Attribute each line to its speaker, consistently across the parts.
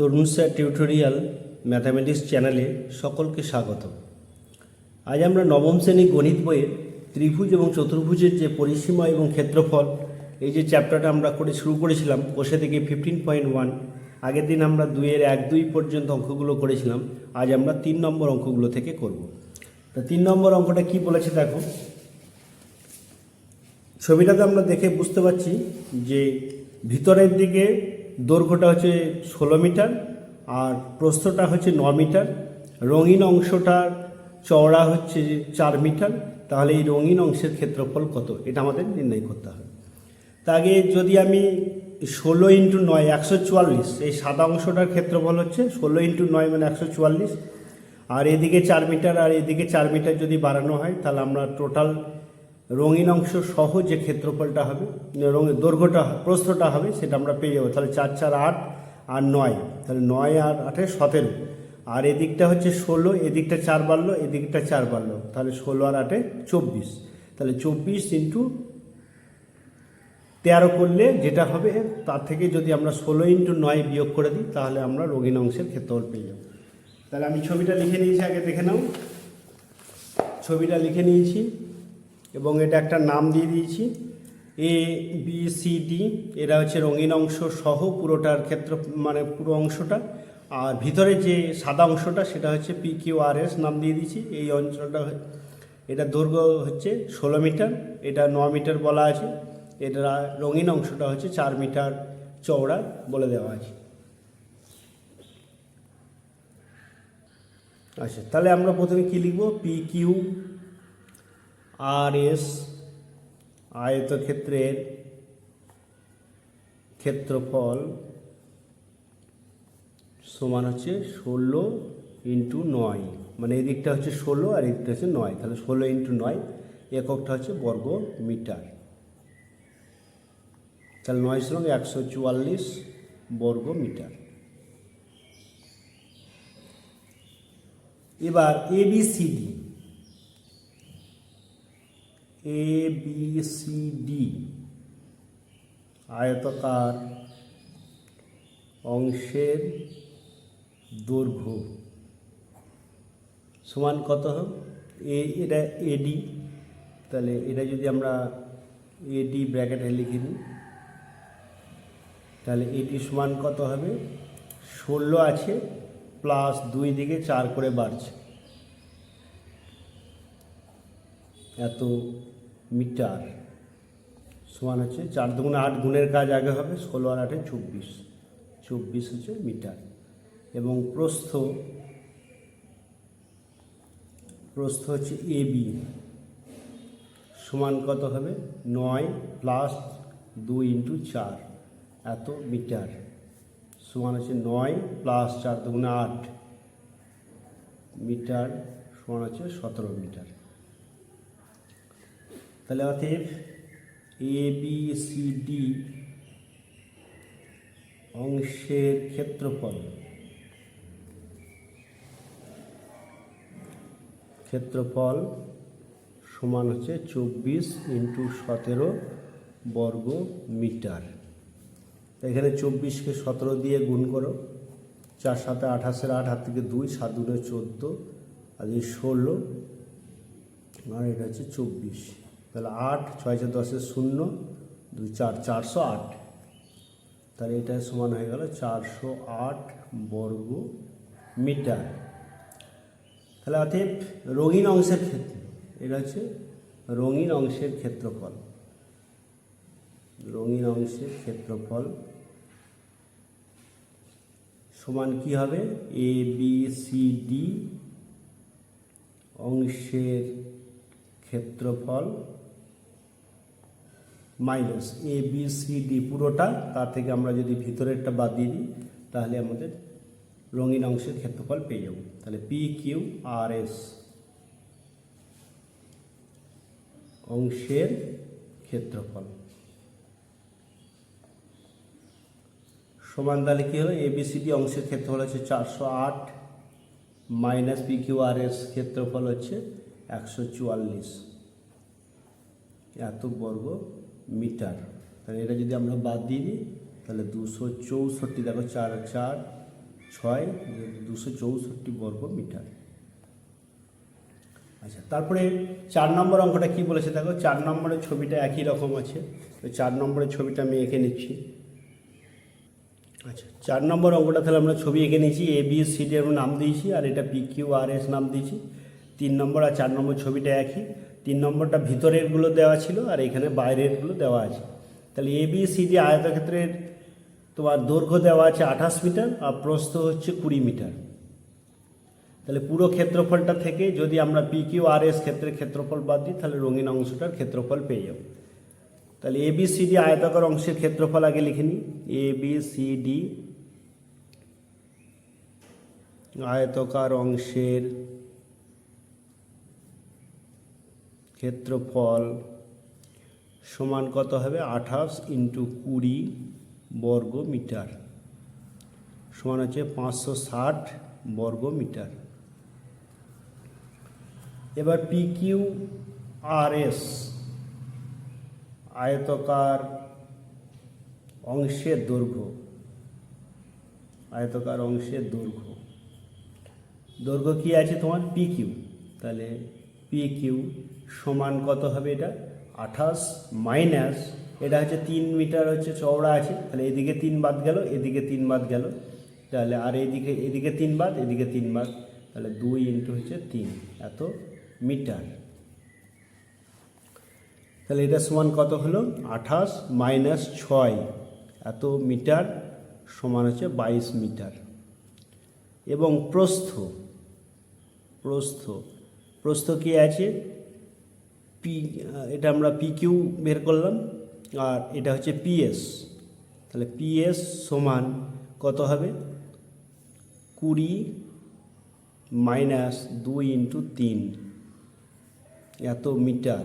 Speaker 1: তরুণ sir tutorial mathematics চ্যানেলে সকলকে স্বাগত। আজ আমরা নবম শ্রেণি গণিত বইয়ের ত্রিভুজ এবং চতুর্ভুজের যে পরিসীমা এবং ক্ষেত্রফল, এই যে চ্যাপ্টারটা আমরা করে শুরু করেছিলাম, কোষে থেকে ফিফটিন পয়েন্ট ওয়ান আগের দিন আমরা দুইয়ের এক দুই পর্যন্ত অঙ্কগুলো করেছিলাম, আজ আমরা তিন নম্বর অঙ্কগুলো থেকে করব। তা তিন নম্বর অঙ্কটা কি বলেছে দেখো। ছবিটাতে আমরা দেখে বুঝতে পারছি যে ভিতরের দিকে দৈর্ঘ্যটা হচ্ছে ষোলো মিটার আর প্রস্থটা হচ্ছে ন মিটার। রঙিন অংশটার চওড়া হচ্ছে চার মিটার। তাহলে এই রঙিন অংশের ক্ষেত্রফল কত? এটা আমাদের নির্ণয় করতে হবে। তা আগে যদি আমি ষোলো ইন্টু নয়, একশো চুয়াল্লিশ, এই সাদা অংশটার ক্ষেত্রফল হচ্ছে ষোলো ইন্টু নয় মানে একশো চুয়াল্লিশ। আর এদিকে চার মিটার, আর এদিকে চার মিটার যদি বাড়ানো হয়, তাহলে আমরা টোটাল রঙিন অংশ সহ যে ক্ষেত্রফলটা হবে, রঙের দৈর্ঘ্যটা, প্রস্থটা হবে, সেটা আমরা পেয়ে যাব। তাহলে চার চার, আট আর নয়। তাহলে নয় আর আটে সতেরো। আর এদিকটা হচ্ছে ষোলো, এদিকটা চার বাড়লো, এদিকটা চার বাড়লো। তাহলে ষোলো আর আটে চব্বিশ। তাহলে চব্বিশ ইন্টু তেরো করলে যেটা হবে, তার থেকে যদি আমরা ষোলো ইন্টু নয় বিয়োগ করে দিই, তাহলে আমরা রঙিন অংশের ক্ষেত্রফল পেয়ে যাব। তাহলে আমি ছবিটা লিখে নিয়েছি, আগে দেখে নাও। ছবিটা লিখে নিয়েছি। এবং এটা একটা নাম দিয়ে দিয়েছি। এ বি সি ডি এরা হচ্ছে রঙিন অংশ সহ পুরোটার ক্ষেত্র মানে পুরো অংশটা। আর ভিতরে যে সাদা অংশটা, সেটা হচ্ছে পি কিউ আর এস নাম দিয়ে দিয়েছি। এই অঞ্চলটা এটা দৈর্ঘ্য হচ্ছে ষোলো মিটার, এটা ন মিটার বলা আছে। এটা রঙিন অংশটা হচ্ছে চার মিটার চওড়া বলে দেওয়া আছে। আচ্ছা তাহলে আমরা প্রথমে কী লিখব? পি কিউ আর এস আয়তক্ষেত্রের ক্ষেত্রফল সমান হচ্ছে ষোলো ইন্টু নয়। মানে এই দিকটা হচ্ছে ষোলো আর এই দিকটা হচ্ছে নয়। তাহলে ষোলো ইন্টু নয় এককটা হচ্ছে বর্গ মিটার। তাহলে নয় সঙ্গে একশো চুয়াল্লিশ বর্গ মিটার। এবার ABCD A B C D আয়তকার অংশের দৈর্ঘ্য। সমান কত এ এটা এডি তাহলে এটা যদি আমরা এডি ব্র্যাকেটে লিখে নিই তাহলে এটি সমান কত হবে? ষোলো আছে প্লাস দুই দিকে চার করে বাড়ছে। এত মিটার। সমান হচ্ছে চার দুগুণে আট গুণের কাজ আগে হবে, ষোলো আর আটে চব্বিশ। চব্বিশ হচ্ছে মিটার। এবং প্রস্থ প্রস্থ হচ্ছে এ বি। সমান কত হবে? নয় প্লাস দুই ইন্টু চার। এত মিটার। সমান হচ্ছে নয় প্লাস চার দুগুণে আট। মিটার সমান হচ্ছে সতেরো মিটার। তাহলে অতএব এ বি সি ডি অংশের ক্ষেত্রফল ক্ষেত্রফল সমান হচ্ছে চব্বিশ ইন্টু সতেরো বর্গ মিটার। এখানে চব্বিশকে সতেরো দিয়ে গুণ করো, চার সাথে আঠাশের আট, হাত থেকে দুই, সাত দুটো চোদ্দ, আর এই ষোলো, আর এটা হচ্ছে চব্বিশ। তাহলে আট, ছয় চার দশের শূন্য, দুই চার, চারশো আট। তাহলে এটা সমান হয়ে গেল চারশো আট বর্গ মিটার। তাহলে অতএব রঙিন অংশের ক্ষেত্রে, এটা হচ্ছে রঙিন অংশের ক্ষেত্রফল। রঙিন অংশের ক্ষেত্রফল সমান কি হবে? এ বি সি ডি অংশের ক্ষেত্রফল minus A B C D পুরোটা, তার থেকে আমরা যদি ভিতরেরটা বাদ দিয়ে দিই, তাহলে আমাদের রঙিন অংশের ক্ষেত্রফল পেয়ে যাব। তাহলে পি কিউ আর এস অংশের ক্ষেত্রফল। সমান তাহলে কী হলো? এবিসিডি অংশের ক্ষেত্রফল হচ্ছে চারশো আট, minus P Q R S ক্ষেত্রফল হচ্ছে একশো চুয়াল্লিশ। এত বর্গ মিটার। তাহলে এটা যদি আমরা বাদ দিয়ে দিই, তাহলে দুশো চৌষট্টি, দেখো চার চার, ছয়, দুশো চৌষট্টি বর্গ মিটার। আচ্ছা তারপরে চার নম্বর অঙ্কটা কি বলেছে দেখো? চার নম্বরের ছবিটা একই রকম আছে। তো চার নম্বরের ছবিটা আমি এঁকে নিচ্ছি। আচ্ছা চার নম্বর অঙ্কটা তাহলে আমরা ছবি এঁকে নিয়েছি এ বি সি ডি আমরা নাম দিয়েছি, আর এটা পি কিউ আর এস নাম দিয়েছি। তিন নম্বর আর চার নম্বর ছবিটা একই। তিন নম্বরটা ভিতরেরগুলো দেওয়া ছিল আর এখানে বাইরেরগুলো দেওয়া আছে। তাহলে এ বি সি ডি আয়তক্ষেত্রের তোমার দৈর্ঘ্য দেওয়া আছে আঠাশ মিটার আর প্রস্থ হচ্ছে কুড়ি মিটার। তাহলে পুরো ক্ষেত্রফলটা থেকে যদি আমরা পি কিউ আর এস ক্ষেত্রের ক্ষেত্রফল বাদ দিই, তাহলে রঙিন অংশটার ক্ষেত্রফল পেয়ে যাব। তাহলে এ বি সি ডি আয়তাকার অংশের ক্ষেত্রফল আগে লিখে নিই। এ বি সি ডি আয়তকার অংশের ক্ষেত্রফল সমান কত হবে? আঠাশ ইন্টু কুড়ি বর্গ মিটার সমান হচ্ছে পাঁচশো ষাট বর্গ মিটার এবার পি কিউ আর এস আয়তকার অংশের দৈর্ঘ্য। আয়তকার অংশের দৈর্ঘ্য। দৈর্ঘ্য কি আছে তোমার? পি কিউ তাহলে পি কিউ সমান কত হবে এটা? আঠাশ মাইনাস এটা হচ্ছে তিন মিটার হচ্ছে চওড়া আছে, তাহলে এদিকে তিন বাদ গেল, এদিকে তিন বাদ গেল। তাহলে আর এদিকে এদিকে তিন বাদ, এদিকে তিন বাদ, তাহলে দুই ইন্টু হচ্ছে তিন, এত মিটার। তাহলে এটা সমান কত হলো? আঠাশ মাইনাস ছয়, এত মিটার সমান হচ্ছে বাইশ মিটার। এবং প্রস্থ প্রস্থ প্রস্থ কি আছে? পি এটা আমরা পি কিউ বের করলাম, আর এটা হচ্ছে পিএস তাহলে পিএস সমান কত হবে? কুড়ি মাইনাস দুই ইন্টু তিন। এত মিটার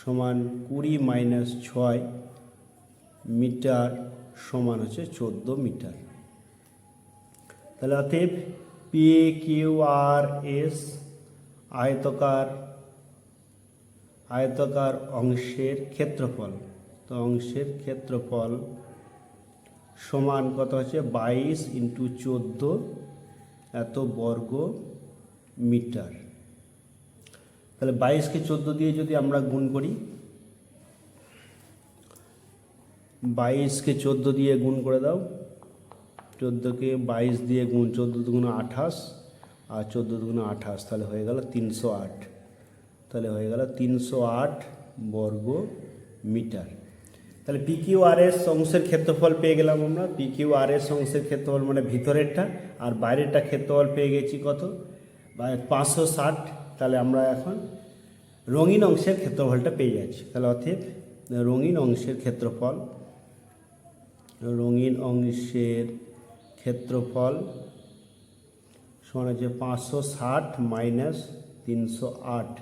Speaker 1: সমান কুড়ি মাইনাস ছয় মিটার সমান হচ্ছে চোদ্দ মিটার। তাহলে অতএব পি কিউ আর এস আয়তকার আয়তকার অংশের ক্ষেত্রফল। তো অংশের ক্ষেত্রফল সমান কত হচ্ছে? বাইশ ইন্টু চোদ্দ, এত বর্গ মিটার। তাহলে বাইশকে চোদ্দ দিয়ে যদি আমরা গুণ করি, বাইশকে চোদ্দ দিয়ে গুণ করে দাও। চোদ্দোকে বাইশ দিয়ে গুণ, চোদ্দ দুগুণ আঠাশ, আর চোদ্দ দুগুণ আঠাশ, তাহলে হয়ে গেল তিনশো আট। তাহলে হয়ে গেল তিনশো আট বর্গ মিটার। তাহলে পি কিউ আর এস অংশের ক্ষেত্রফল পেয়ে গেলাম আমরা। পি কিউ আর এস অংশের ক্ষেত্রফল মানে ভিতরেরটা আর বাইরেরটা ক্ষেত্রফল পেয়ে গেছি কত? পাঁচশো ষাট। তাহলে আমরা এখন রঙিন অংশের ক্ষেত্রফলটা পেয়ে যাচ্ছি। তাহলে অতএব রঙিন অংশের ক্ষেত্রফল, রঙিন অংশের ক্ষেত্রফল সমান হচ্ছে পাঁচশো ষাট মাইনাস তিনশো আট।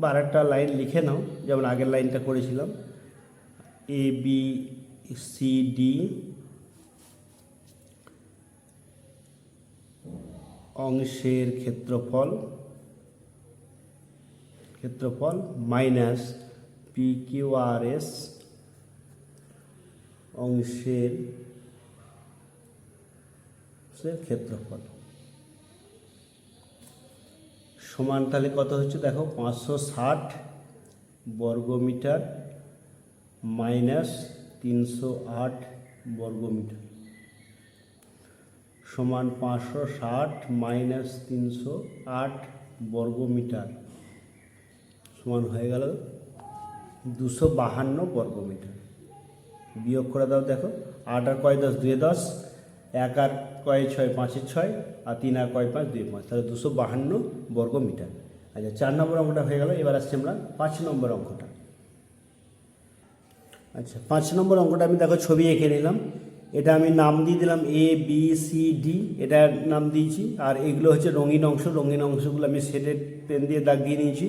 Speaker 1: বা আরেকটা লাইন লিখে নাও, যেমন আগের লাইনটা করেছিলাম। এ বি সি ডি অংশের ক্ষেত্রফল ক্ষেত্রফল minus P Q R S অংশের ক্ষেত্রফল। সমান তাহলে কত হচ্ছে? দেখো, পাঁচশো ষাট বর্গমিটার মাইনাস তিনশো আট বর্গমিটার। সমান পাঁচশো ষাট মাইনাস তিনশো আট বর্গমিটার। সমান হয়ে গেল দুশো বাহান্ন বর্গমিটার। বিয়োগ করে দাও, দেখো, আট আর কয় দশ? দুয়ে দশ। এক আর কয় ছয়? পাঁচের ছয়। আর তিন আর কয় পাঁচ দুই পাঁচ, তাহলে দুশো বাহান্ন বর্গ মিটার। আচ্ছা চার নম্বর অঙ্কটা হয়ে গেল, এবার আসছি আমরা পাঁচ নম্বর অঙ্কটা। আচ্ছা পাঁচ নম্বর অঙ্কটা আমি দেখো ছবি এঁকে নিলাম। এটা আমি নাম দিয়ে দিলাম এ বি সি ডি এটার নাম দিয়েছি। আর এগুলো হচ্ছে রঙিন অংশ, রঙিন অংশগুলো আমি সেটের পেন দিয়ে দাগ দিয়ে নিয়েছি।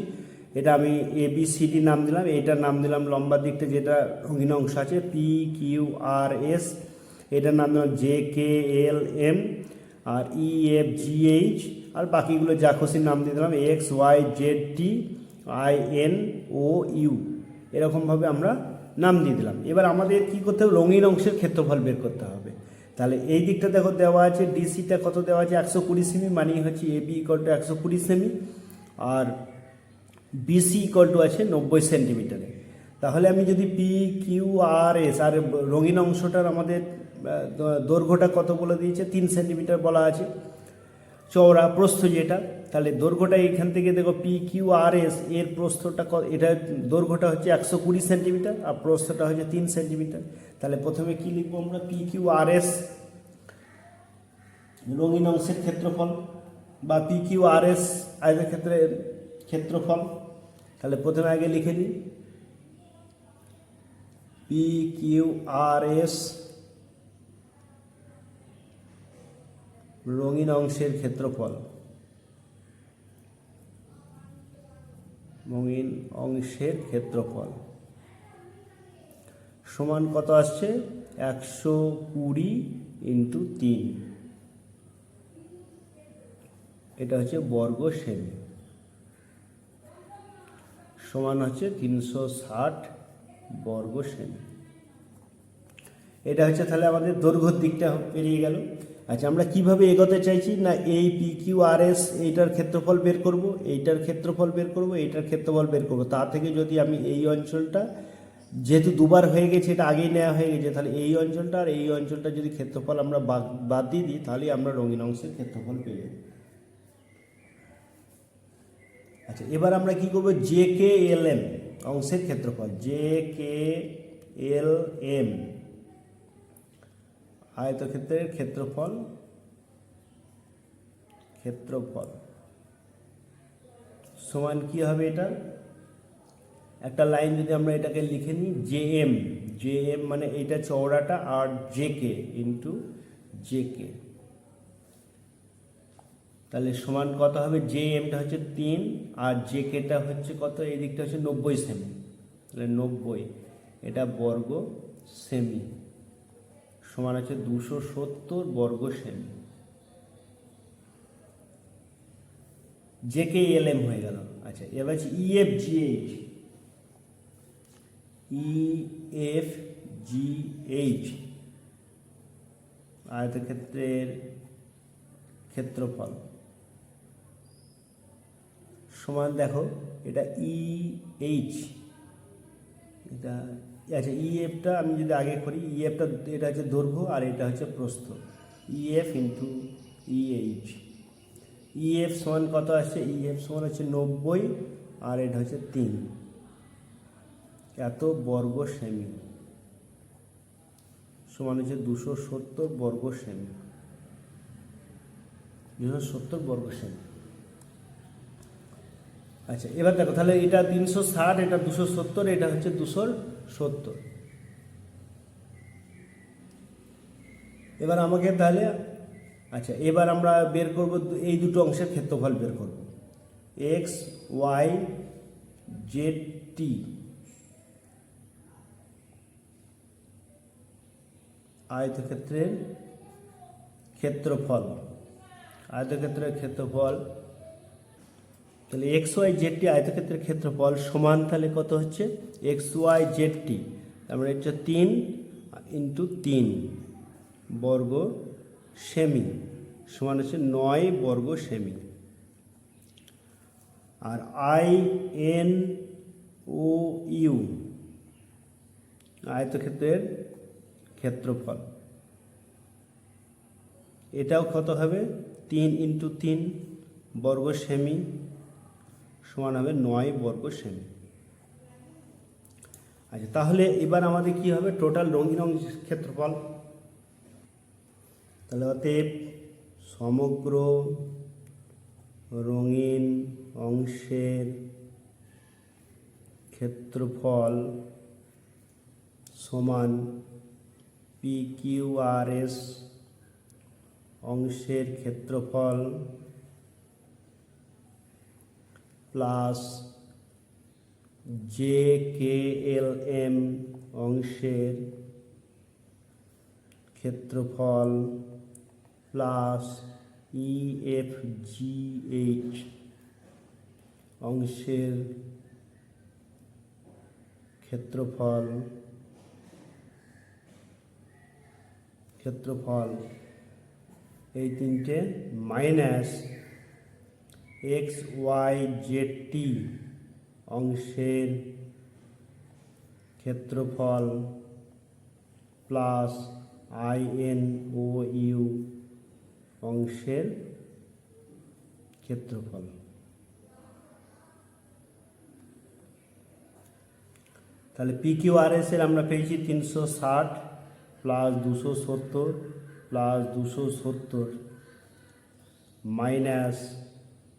Speaker 1: এটা আমি এ বি সি ডি নাম দিলাম। এটার নাম দিলাম লম্বা দিকটা যেটা রঙিন অংশ আছে পি কিউ আর এস এটার নাম দিলাম জে কে এল এম আর ই এফ জি এইচ আর বাকিগুলো যা খুশি নাম দিয়ে দিলাম X Y Z T I N O U এরকমভাবে আমরা নাম দিয়ে দিলাম। এবার আমাদের কী করতে হবে? রঙিন অংশের ক্ষেত্রফল বের করতে হবে। তাহলে এই দিকটা দেখো দেওয়া আছে ডিসিটা কত দেওয়া আছে? একশো কুড়ি সেমি, মানেই হচ্ছে এ বি ইকল টু একশো কুড়ি সেমি, আর বিসি ইকল টু আছে নব্বই সেন্টিমিটারে। তাহলে আমি যদি পি কিউ আর এস আর রঙিন অংশটার আমাদের দৈর্ঘ্যটা কত বলে দিয়েছে? তিন সেন্টিমিটার বলা আছে। চওড়া প্রস্থ যেটা, তাহলে দৈর্ঘ্যটা এখান থেকে দেখো পি কিউ আর এস এর প্রস্থটা এটা দৈর্ঘ্যটা হচ্ছে একশো কুড়ি সেন্টিমিটার আর প্রস্থটা হচ্ছে তিন সেন্টিমিটার। তাহলে প্রথমে কি লিখব আমরা? পি কিউ আর এস রঙিন অংশের ক্ষেত্রফল বা পি কিউ আর এস আয়তক্ষেত্রের ক্ষেত্রফল। তাহলে প্রথমে আগে লিখে নিই পি কিউ আর এস রঙিন অংশের ক্ষেত্রফল। রঙিন অংশের ক্ষেত্রফল। সমান কত আসছে? একশো কুড়ি ইন্টু তিন। এটা হচ্ছে বর্গ সেমি সমান হচ্ছে তিনশো ষাট বর্গ সেমি এটা হচ্ছে তাহলে আমাদের দৈর্ঘ্যর দিকটা পেরিয়ে গেল। আচ্ছা আমরা কীভাবে এগোতে চাইছি? না, এই পি কিউ আর এস এইটার ক্ষেত্রফল বের করব, এইটার ক্ষেত্রফল বের করব, এইটার ক্ষেত্রফল বের করব। তা থেকে যদি আমি এই অঞ্চলটা, যেহেতু দুবার হয়ে গেছে, এটা আগেই নেওয়া হয়ে গেছে, তাহলে এই অঞ্চলটা আর এই অঞ্চলটা যদি ক্ষেত্রফল আমরা বাদ- দিয়ে দিই তাহলে আমরা রঙিন অংশের ক্ষেত্রফল পেয়ে যাব আচ্ছা এবার আমরা কি করব? জে কে এল এম অংশের ক্ষেত্রফল জে কে এল এম আয়তক্ষেত্রের ক্ষেত্রফল ক্ষেত্রফল। সমান কি হবে এটা? একটা লাইন যদি আমরা এটাকে লিখে নিই জে এম জে এম মানে এইটা চওড়াটা আর J K into J K তাহলে সমান কত হবে? জে এমটা হচ্ছে তিন আর জে কেটা হচ্ছে কত? এই দিকটা হচ্ছে নব্বই সেমি। তাহলে নব্বই, এটা বর্গ সেমি। সমান হচ্ছে দুশো সত্তর বর্গ সেমি। জে কে এল এম হয়ে গেল। আচ্ছা এবার হচ্ছে EF G H E F G H আয়তক্ষেত্রের ক্ষেত্রফল। সমান দেখো, এটা ই এইচ এটা আচ্ছা ই এফটা আমি যদি আগে করি ই এফটা এটা হচ্ছে দৈর্ঘ্য আর এটা হচ্ছে প্রস্থ। E F into E H E F সমান কত আসছে? ই এফ সমান হচ্ছে নব্বই আর এটা হচ্ছে তিন। এত বর্গ সেমি। সমান হচ্ছে দুশো সত্তর বর্গ সেমি। দুশো সত্তর বর্গ সেমি। আচ্ছা এবার দেখো, তাহলে এটা তিনশো ষাট, এটা দুশো সত্তর, এটা হচ্ছে দুশো সত্তর। এবার আমাকে তাহলে আচ্ছা এবার আমরা বের করব, এই দুটো অংশের ক্ষেত্রফল বের করব। X, Y, Z, T. আয়তক্ষেত্রের ক্ষেত্রফল আয়তক্ষেত্রের ক্ষেত্রফল তাহলে এক্স ওয়াই জেডটি আয়তক্ষেত্রের ক্ষেত্রফল সমান তাহলে কত হচ্ছে? এক্স ওয়াই জেডটি তার মানে হচ্ছে তিন ইন্টু তিন বর্গ সেমি সমান হচ্ছে নয় বর্গ সেমি। আর আই এন ও ইউ আয়তক্ষেত্রের ক্ষেত্রফল। এটাও কত হবে? তিন ইন্টু তিন বর্গ সেমি সমান হবে নয় বর্গ সেমি আচ্ছা তাহলে এবার আমাদের কি হবে? টোটাল রঙিন অংশের ক্ষেত্রফল। তাহলে অতএব সমগ্র রঙিন অংশের ক্ষেত্রফল সমান পি কিউ আর এস অংশের ক্ষেত্রফল plus J K L M অংশের ক্ষেত্রফল plus E F G H অংশের ক্ষেত্রফল ক্ষেত্রফল এই তিনটে minus X Y Z T অংশের ক্ষেত্রফল plus I N O U অংশের ক্ষেত্রফল। তাহলে পি কিউ এর আমরা পেয়েছি তিনশো ষাট প্লাস দুশো সত্তর প্লাস দুশো সত্তর মাইনাস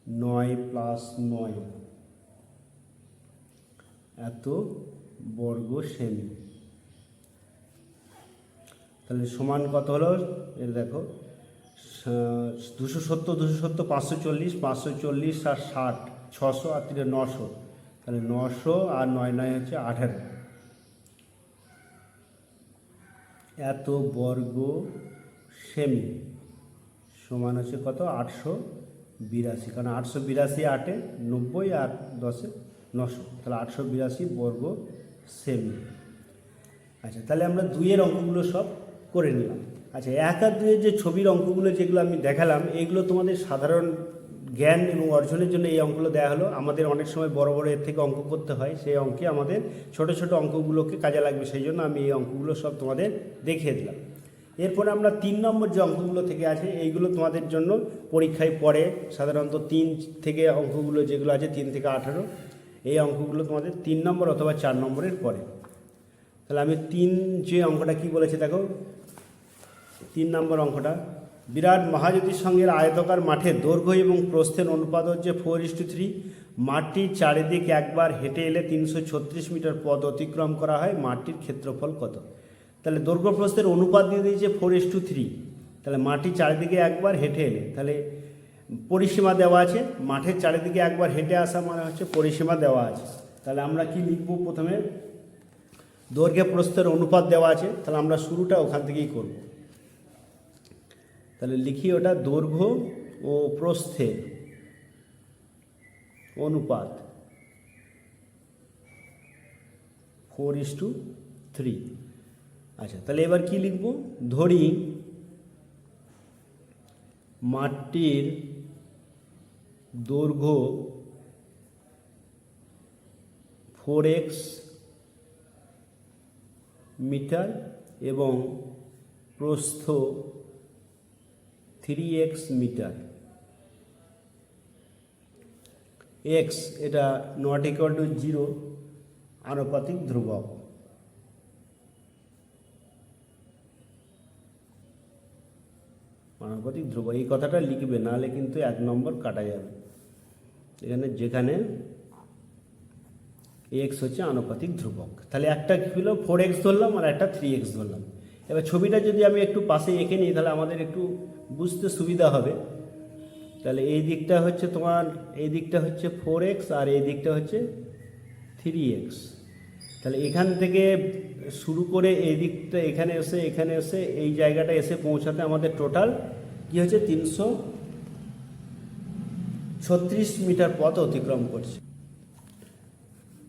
Speaker 1: নয় প্লাস নয়। এত বর্গ সেমি তাহলে সমান কত হলো? এর দেখো। দুশো সত্তর দুশো সত্তর, পাঁচশো চল্লিশ পাঁচশো চল্লিশ আর ষাট, ছশো আর তিনে নশো। তাহলে নশো আর নয় নয় হচ্ছে আঠেরো। এত বর্গ সেমি সমান হচ্ছে কত? আটশো। বিরাশি, কারণ আটশো বিরাশি আটে নব্বই আর দশে নশো। তাহলে আটশো বিরাশি বর্গ সেমি। আচ্ছা তাহলে আমরা দুইয়ের অঙ্কগুলো সব করে নিলাম। আচ্ছা এক আর দুইয়ের যে ছবির অঙ্কগুলো যেগুলো আমি দেখালাম এইগুলো তোমাদের সাধারণ জ্ঞান এবং অর্জনের জন্য এই অঙ্কগুলো দেওয়া হলো। আমাদের অনেক সময় বড় বড় এর থেকে অঙ্ক করতে হয়, সেই অঙ্কে আমাদের ছোট ছোট অঙ্কগুলোকে কাজে লাগবে, সেই জন্য আমি এই অঙ্কগুলো সব তোমাদের দেখিয়ে দিলাম। এরপরে আমরা তিন নম্বর যে অঙ্কগুলো থেকে আছে, এইগুলো তোমাদের জন্য পরীক্ষায় পড়ে, সাধারণত তিন থেকে অঙ্কগুলো যেগুলো আছে, তিন থেকে আঠারো, এই অঙ্কগুলো তোমাদের তিন নম্বর অথবা চার নম্বরের পরে। তাহলে আমি তিন যে অঙ্কটা কি বলেছে দেখো, তিন নম্বর অঙ্কটা, বিরাট মহাজ্যোতির সঙ্গে আয়তকার মাঠে দৈর্ঘ্য এবং প্রস্থের অনুপাত হচ্ছে ফোর ইস টু থ্রি মাঠটির চারিদিকে একবার হেঁটে এলে তিনশো ছত্রিশ মিটার পথ অতিক্রম করা হয়, মাঠটির ক্ষেত্রফল কত? তাহলে দৈর্ঘ্য প্রস্থের অনুপাত দিয়ে দিয়েছে ফোর ইস টু থ্রি তাহলে মাটির চারিদিকে একবার হেঁটে এলে, তাহলে পরিসীমা দেওয়া আছে, মাঠের চারিদিকে একবার হেঁটে আসা মানে হচ্ছে পরিসীমা দেওয়া আছে। তাহলে আমরা কি লিখব প্রথমে? দৈর্ঘ্য প্রস্থের অনুপাত দেওয়া আছে, তাহলে আমরা শুরুটা ওখান থেকেই করব। তাহলে লিখি ওটা দৈর্ঘ্য ও প্রস্থের অনুপাত। ফোর ইস টু থ্রি আচ্ছা তাহলে এবার কি লিখব? ধরি মাঠটির দৈর্ঘ্য ফোর এক্স মিটার এবং প্রস্থ থ্রি এক্স মিটার। এক্স এটা নট ইকুয়াল টু জিরো আনুপাতিক ধ্রুবক। আনুপাতিক ধ্রুব, এই কথাটা লিখবে, নাহলে কিন্তু এক নম্বর কাটা যাবে। এখানে যেখানে এক্স হচ্ছে আনুপাতিক ধ্রুবক। তাহলে একটা কী হলো? ফোর এক্স ধরলাম আর একটা থ্রি এক্স ধরলাম। এবার ছবিটা যদি আমি একটু পাশে এঁকে নিই, তাহলে আমাদের একটু বুঝতে সুবিধা হবে। তাহলে এই দিকটা হচ্ছে তোমার, এই দিকটা হচ্ছে ফোর এক্স আর এই দিকটা হচ্ছে থ্রি এক্স তাহলে এখান থেকে শুরু করে এই দিকটা এখানে এসে এখানে এসে এই জায়গাটা এসে পৌঁছাতে আমাদের টোটাল কী হচ্ছে তিনশো ছত্রিশ মিটার পথ অতিক্রম করছে।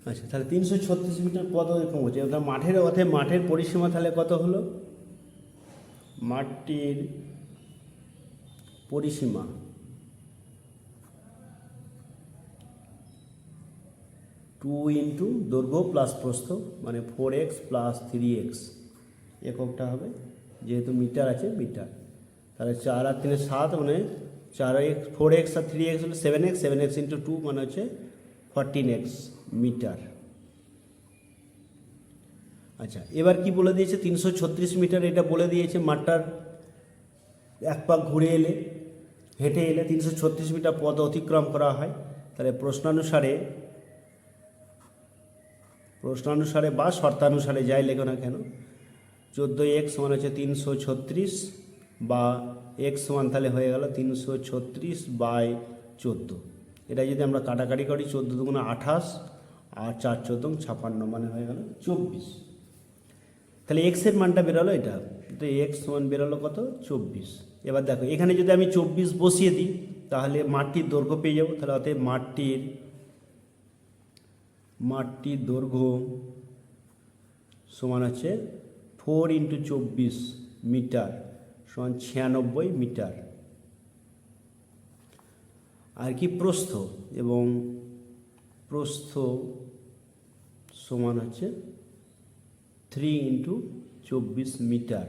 Speaker 1: আচ্ছা তাহলে তিনশো ছত্রিশ মিটার পথ অতিক্রম করছে। ওটা মাঠের অথে মাঠের পরিসীমা তাহলে কত হলো? মাঠটির পরিসীমা। টু ইন্টু দৈর্ঘ্য প্লাস প্রস্থ মানে four X plus three X এককটা হবে, যেহেতু মিটার আছে মিটার তাহলে চার আর তিনে সাত মানে চার এক্স ফোর এক্স আর থ্রি এক্স হলে seven X seven X into two মানে হচ্ছে ফর্টিন এক্স মিটার আচ্ছা এবার কি বলে দিয়েছে? তিনশো ছত্রিশ মিটার এটা বলে দিয়েছে, মাঠটার এক পাক ঘুরে এলে, হেঁটে এলে তিনশো ছত্রিশ মিটার পথ অতিক্রম করা হয়। তাহলে প্রশ্নানুসারে প্রশ্নানুসারে বা শর্তানুসারে যাই লেখো না কেন চোদ্দ এক্স সমান হচ্ছে তিনশো ছত্রিশ বা এক্স সমান তাহলে হয়ে গেল তিনশো ছত্রিশ বাই চোদ্দ। এটা যদি আমরা কাটাকাটি করি, চোদ্দ দুগুণ আঠাশ আর চার চোদ্দ ছাপান্ন মানে হয়ে গেল চব্বিশ। তাহলে এক্সের মানটা বেরোলো এটা, তো এক্স সমান বেরোলো কত? চব্বিশ। এবার দেখো, এখানে যদি আমি চব্বিশ বসিয়ে দিই, তাহলে মাটির দৈর্ঘ্য পেয়ে যাব, তাহলে অতএব মাঠটির মাঠটির দৈর্ঘ্য সমান হচ্ছে ফোর ইন্টু চব্বিশ মিটার সমান ছিয়ানব্বই মিটার। আর কি প্রস্থ? এবং প্রস্থ সমান হচ্ছে থ্রি ইন্টু চব্বিশ মিটার,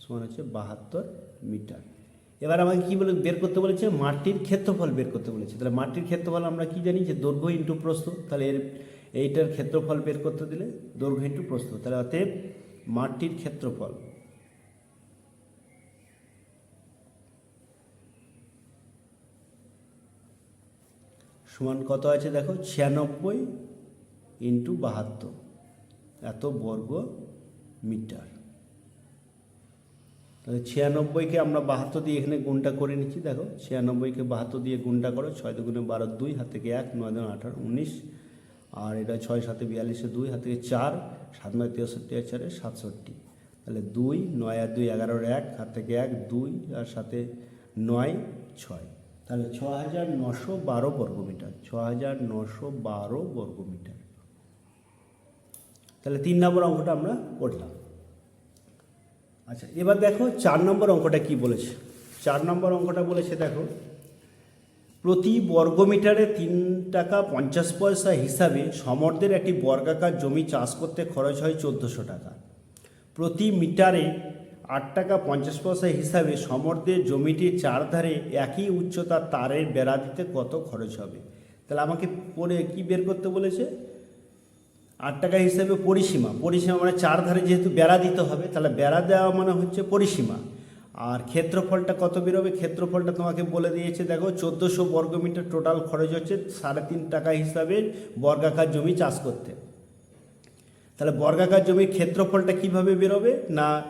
Speaker 1: সমান হচ্ছে বাহাত্তর মিটার। এবার আমাকে কী বলে, বের করতে বলেছে, মাটির ক্ষেত্রফল বের করতে বলেছে। তাহলে মাটির ক্ষেত্রফল আমরা কি জানি যে দৈর্ঘ্য ইন্টু প্রস্থ, তাহলে এর, এইটার ক্ষেত্রফল বের করতে দিলে দৈর্ঘ্য ইন্টু প্রস্থ। তাহলে অতএব মাটির ক্ষেত্রফল সমান কত আছে দেখো? ছিয়ানব্বই ইন্টু বাহাত্তর। এত বর্গ মিটার। ছিয়ানব্বইকে আমরা বাহাত্তর দিয়ে এখানে গুণটা করে নিচ্ছি, দেখো ছিয়ানব্বইকে বাহাত্তর দিয়ে গুণটা করো, ছয় দুগুণে বারো দুই, হাত থেকে এক, নয় দুগুণে আঠারো উনিশ, আর এটা ছয় সাথে বিয়াল্লিশে দুই, হাত থেকে চার, সাত নয় তেষট্টি, আর চারে সাতষট্টি। তাহলে দুই, নয় আর দুই এগারোর এক, হাত থেকে এক, দুই আর সাথে নয়, ছয়। তাহলে ছ হাজার নশো বারো বর্গমিটার ছ হাজার নশো বারো বর্গমিটার। তাহলে তিন নম্বর অঙ্কটা আমরা করলাম। আচ্ছা এবার দেখো চার নম্বর অঙ্কটা কি বলেছে। চার নম্বর অঙ্কটা বলেছে দেখো, প্রতি বর্গমিটারে তিন টাকা পঞ্চাশ পয়সা হিসাবে সমর্দের একটি বর্গাকার জমি চাষ করতে খরচ হয় চোদ্দোশো টাকা। প্রতি মিটারে আট টাকা পঞ্চাশ পয়সা হিসাবে সমর্দের জমিটির চারধারে একই উচ্চতার তারের বেড়া দিতে কত খরচ হবে? তাহলে আমাকে পরে কি বের করতে বলেছে? আট টাকা হিসেবে পরিসীমা। পরিসীমা মানে চার ধারে যেহেতু বেড়া দিতে হবে, তাহলে বেড়া দেওয়া মানে হচ্ছে পরিসীমা। আর ক্ষেত্রফলটা কত বেরোবে? ক্ষেত্রফলটা তোমাকে বলে দিয়েছে, দেখো, চোদ্দোশো বর্গমিটার টোটাল খরচ হচ্ছে সাড়ে তিন টাকা হিসাবে বর্গাকার জমি চাষ করতে। তাহলে বর্গাকার জমির ক্ষেত্রফলটা কীভাবে বেরোবে? না,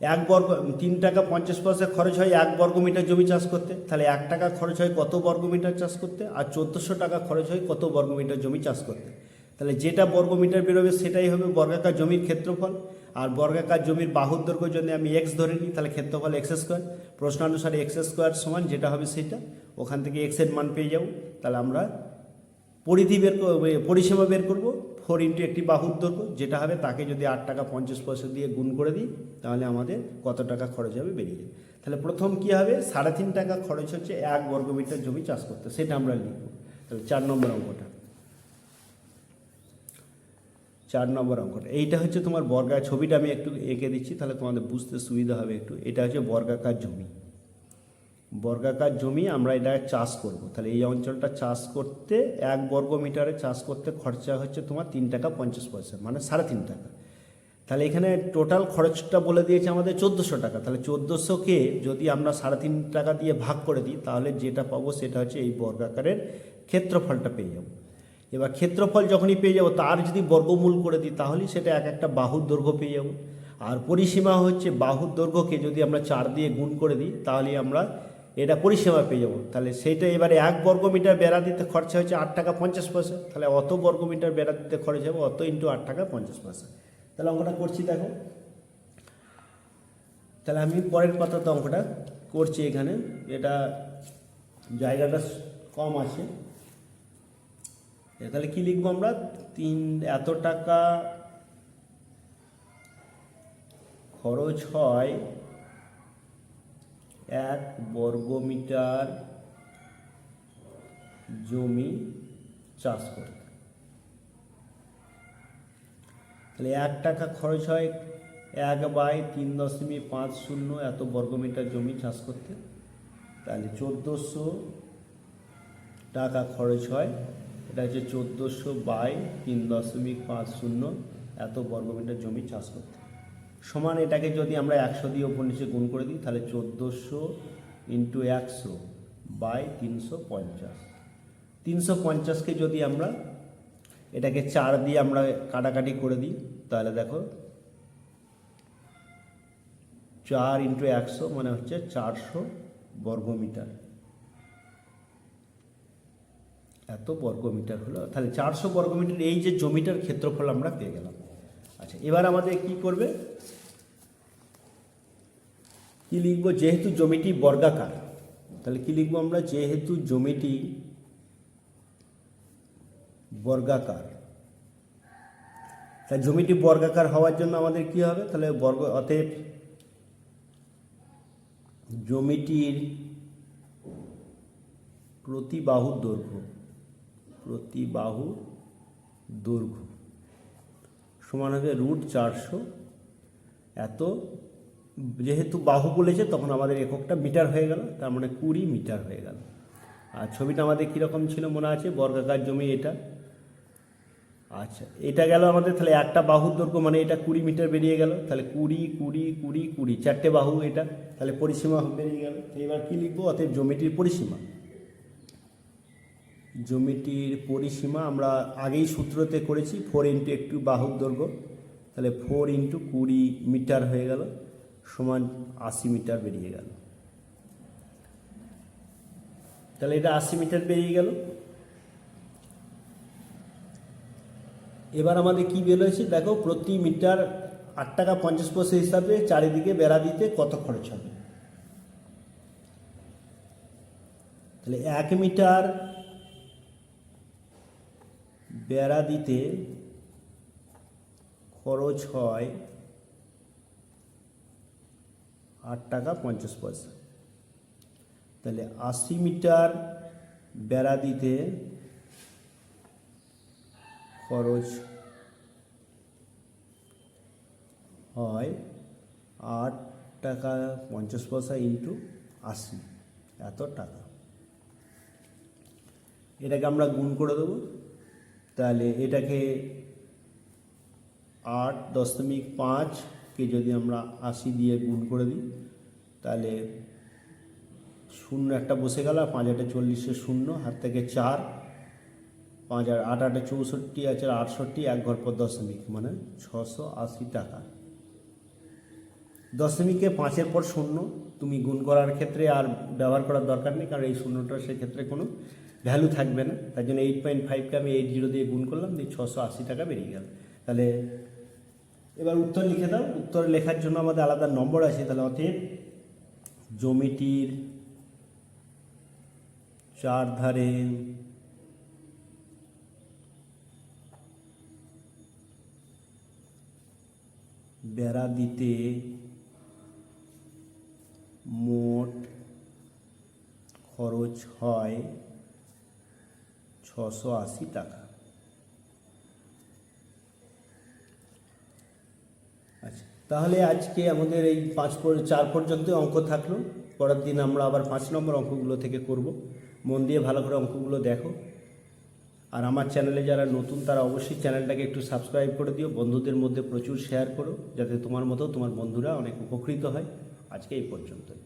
Speaker 1: এক বর্গ, তিন টাকা পঞ্চাশ পয়সা খরচ হয় এক বর্গমিটার জমি চাষ করতে। তাহলে এক টাকা খরচ হয় কত বর্গমিটার চাষ করতে? আর চোদ্দোশো টাকা খরচ হয় কত বর্গমিটার জমি চাষ করতে? তাহলে যেটা বর্গমিটার বেরোবে সেটাই হবে বর্গাকার জমির ক্ষেত্রফল। আর বর্গাকার জমির বাহুর দৈর্ঘ্য যদি আমি এক্স ধরে নিই, তাহলে ক্ষেত্রফল এক্স স্কোয়ার প্রশ্নানুসারে এক্স স্কোয়ার সমান, যেটা হবে সেটা। ওখান থেকে এক্সের মান পেয়ে যাব। তাহলে আমরা পরিধি বের পরিসীমা বের করব। ফোর ইন্টু একটি বাহুর দৈর্ঘ্য, যেটা হবে তাকে যদি আট টাকা পঞ্চাশ পয়সা দিয়ে গুণ করে দিই, তাহলে আমাদের কত টাকা খরচ হবে বেরিয়ে যাবে। তাহলে প্রথম কি হবে? সাড়ে তিন টাকা খরচ হচ্ছে এক বর্গমিটার জমি চাষ করতে। সেটা আমরা লিখব। তাহলে চার নম্বর অঙ্কটা। চার নম্বর অঙ্কটা। এইটা হচ্ছে তোমার বর্গা ছবিটা আমি একটু এঁকে দিচ্ছি, তাহলে তোমাদের বুঝতে সুবিধা হবে একটু। এটা হচ্ছে বর্গাকার জমি। বর্গাকার জমি আমরা এটা চাষ করব। তাহলে এই অঞ্চলটা চাষ করতে এক বর্গ মিটারে চাষ করতে খরচা হচ্ছে তোমার তিন টাকা পঞ্চাশ পয়সা মানে সাড়ে তিন টাকা। তাহলে এখানে টোটাল খরচটা বলে দিয়েছে আমাদের চোদ্দোশো টাকা। তাহলে চোদ্দোশোকে যদি আমরা সাড়ে তিন টাকা দিয়ে ভাগ করে দিই, তাহলে যেটা পাবো সেটা হচ্ছে এই বর্গাকারের ক্ষেত্রফলটা পেয়ে যাব। এবার ক্ষেত্রফল যখনই পেয়ে যাব, তার যদি বর্গমূল করে দিই, তাহলেই সেটা এক একটা বাহুর দৈর্ঘ্য পেয়ে যাব। আর পরিসীমা হচ্ছে বাহুর দৈর্ঘ্যকে যদি আমরা চার দিয়ে গুণ করে দিই, তাহলে আমরা এটা পরিসীমা পেয়ে যাব। তাহলে সেইটা এবারে এক বর্গমিটার বেড়া দিতে খরচা হচ্ছে আট টাকা পঞ্চাশ পয়সা। তাহলে অত বর্গমিটার বেড়া দিতে খরচ হবে অত ইন্টু আট টাকা পঞ্চাশ পয়সা। তাহলে অঙ্কটা করছি দেখো। তাহলে আমি পরের পাতাতে অঙ্কটা করছি এখানে। এটা জায়গাটা কম আছে। তাহলে কি লিখব আমরা? তিন, এত টাকা খরচ হয় এক বর্গমিটার জমি চাষ করতে। তাহলে এক টাকা খরচ হয় এক বাই তিন দশমিক পাঁচ শূন্য এত বর্গমিটার জমি চাষ করতে। তাহলে চোদ্দোশো টাকা খরচ হয় এটা হচ্ছে চোদ্দোশো বাই তিন দশমিক পাঁচ শূন্য এত বর্গমিটার জমি চাষ করতে। সমান এটাকে যদি আমরা একশো দিয়ে ওপর নিচে গুণ করে দিই, তাহলে চোদ্দোশো ইন্টু একশো বাই তিনশো পঞ্চাশ। তিনশো পঞ্চাশকে যদি আমরা এটাকে চার দিয়ে আমরা কাটাকাটি করে দিই, তাহলে দেখো চার ইন্টু একশো মানে হচ্ছে চারশো বর্গমিটার। এত বর্গমিটার হলো, তাহলে চারশো বর্গমিটার এই যে জমিটার ক্ষেত্রফল আমরা পেয়ে গেলাম। আচ্ছা এবার আমাদের কি করবে? কি লিখব? যেহেতু জমিটি বর্গাকার, তাহলে কি লিখব আমরা? যেহেতু জমিটি বর্গাকার তাই জমিটি বর্গাকার হওয়ার জন্য আমাদের কি হবে? তাহলে বর্গ, অতএব জমিটির প্রতি বাহুর দৈর্ঘ্য প্রতি বাহু দৈর্ঘ্য সমান হবে রুট চারশো। এত যেহেতু বাহু বলেছে, তখন আমাদের এককটা মিটার হয়ে গেল, তার মানে কুড়ি মিটার হয়ে গেল। আর ছবিটা আমাদের কীরকম ছিল মনে আছে? বর্গাকার জমি এটা। আচ্ছা এটা গেল আমাদের তাহলে একটা বাহুর দৈর্ঘ্য মানে এটা কুড়ি মিটার বেরিয়ে গেল। তাহলে কুড়ি কুড়ি কুড়ি কুড়ি, চারটে বাহু এটা। তাহলে পরিসীমা বেরিয়ে গেল। এবার কী লিখব? অতএব জমিটির পরিসীমা। জমিটির পরিসীমা আমরা আগেই সূত্রতে করেছি ফোর ইন্টু একটু বাহুর দৈর্ঘ্য। তাহলে ফোর ইন্টু কুড়ি মিটার হয়ে গেল, সমান আশি মিটার বেরিয়ে গেল। তাহলে এটা আশি মিটার বেরিয়ে গেল। এবার আমাদের কি বেরোয়েছে দেখো, প্রতি মিটার আট টাকা পঞ্চাশ পয়সা হিসাবে চারিদিকে বেড়া দিতে কত খরচ হবে? তাহলে এক মিটার বেড়া দিতে খরচ হয় আট টাকা পঞ্চাশ পয়সা। তাহলে আশি মিটার বেড়া দিতে খরচ হয় আট টাকা পঞ্চাশ পয়সা ইন্টু আশি, এত টাকা। এটাকে আমরা গুণ করে দেবো। তাহলে এটাকে আট দশমিক পাঁচকে যদি আমরা আশি দিয়ে গুণ করে দিই, তাহলে শূন্য একটা বসে গেল পাঁচ আটে চল্লিশে শূন্য, হাত থেকে চার, পাঁচ আর আট আটে চৌষট্টি আছে আটষট্টি, এক ঘর পর দশমিক মানে ছশো আশি টাকা। দশমিকে পাঁচের পর শূন্য, তুমি গুণ করার ক্ষেত্রে আর ব্যবহার করার দরকার নেই, কারণ এই শূন্যটা সেক্ষেত্রে কোনো ভ্যালু থাকবে না। তার জন্য এইট পয়েন্ট ফাইভকে আমি এইট জিরো দিয়ে গুণ করলাম, দিয়ে ছশো আশি টাকা বেরিয়ে গেল। তাহলে এবার উত্তর লিখে দাও। উত্তর লেখার জন্য আমাদের আলাদা নম্বর আছে। তাহলে অতএব জমিটির চার ধারে বেড়া দিতে মোট খরচ হয় ছশো আশি টাকা। আচ্ছা তাহলে আজকে আমাদের এই পাঁচ চার পর্যন্ত অঙ্ক থাকল। পরের দিন আমরা আবার পাঁচ নম্বর অঙ্কগুলো থেকে করব। মন দিয়ে ভালো করে অঙ্কগুলো দেখো। আর আমার চ্যানেলে যারা নতুন, তারা অবশ্যই চ্যানেলটাকে একটু সাবস্ক্রাইব করে দিও। বন্ধুদের মধ্যে প্রচুর শেয়ার করো, যাতে তোমার মতো তোমার বন্ধুরা অনেক উপকৃত হয়। আজকে এই পর্যন্তই।